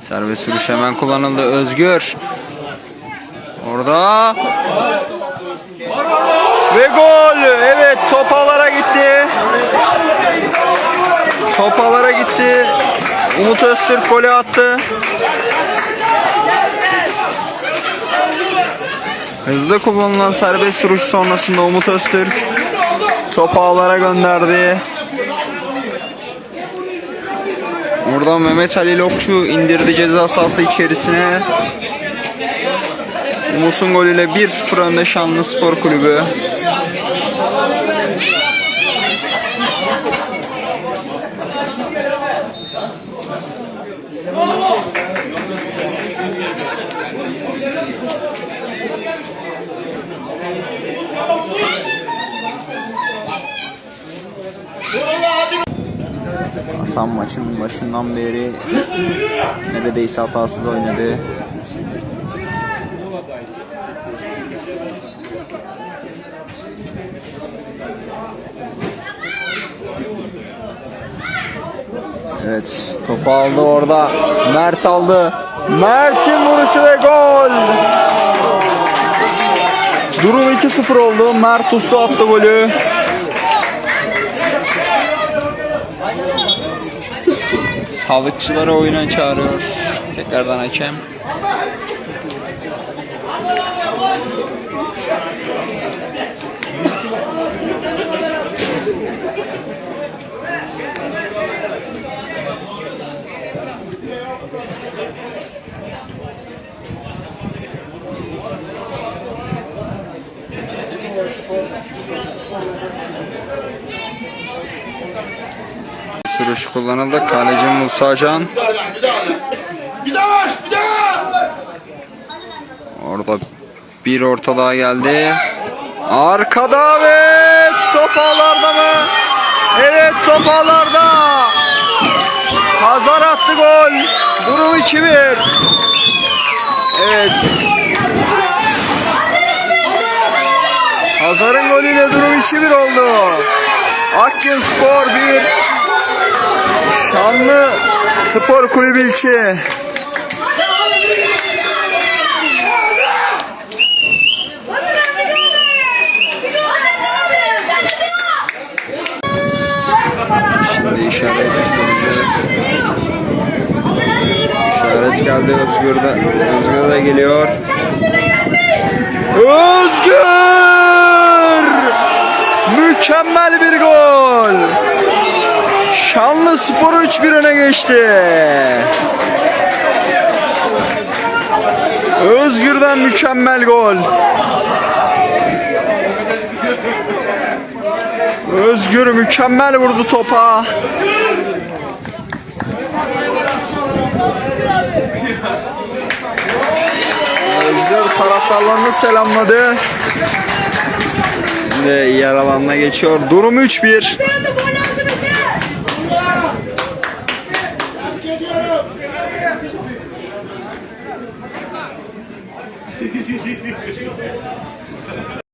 Serbest vuruş hemen kullanıldı. Özgür. Orada. Ve gol. Evet top ağlara gitti. Top ağlara gitti. Umut Öztürk golü attı. Hızlı kullanılan serbest vuruş sonrasında Umut Öztürk topu ağlara gönderdi. Oradan Mehmet Ali Lokçu indirdi ceza sahası içerisine. Umut'un golüyle 1-0 önde Şanlı Spor Kulübü. Hasan maçın başından beri neredeyse hatasız oynadı. Evet topu aldı orada. Mert aldı. Mert'in vuruşu ve gol. Durum 2-0 oldu. Mert Uslu attı golü. Sağlıkçıları oyuna çağırıyor. Tekrardan hakem. Sürüş kullanıldı. Kaleci Musa Can. Orada bir orta daha geldi. Arkada ve top ağlarda mı? Evet top ağlarda. Hazar attı gol. Durum 2-1. Evet. Hazar'ın golüyle durum 2-1 oldu. Akçin Spor 1. Şanlı Spor Kulübü 2. Şimdi işaret. İşaret geldi Özgür de, Özgür de geliyor. Özgür! Mükemmel bir gol. Şanlı Spor 3-1 öne geçti. Özgür'den mükemmel gol. Özgür mükemmel vurdu topa. Özgür taraftarlarını selamladı. Şimdi yer geçiyor. Durum 3-1. いいね、いいね、いいね、いいね。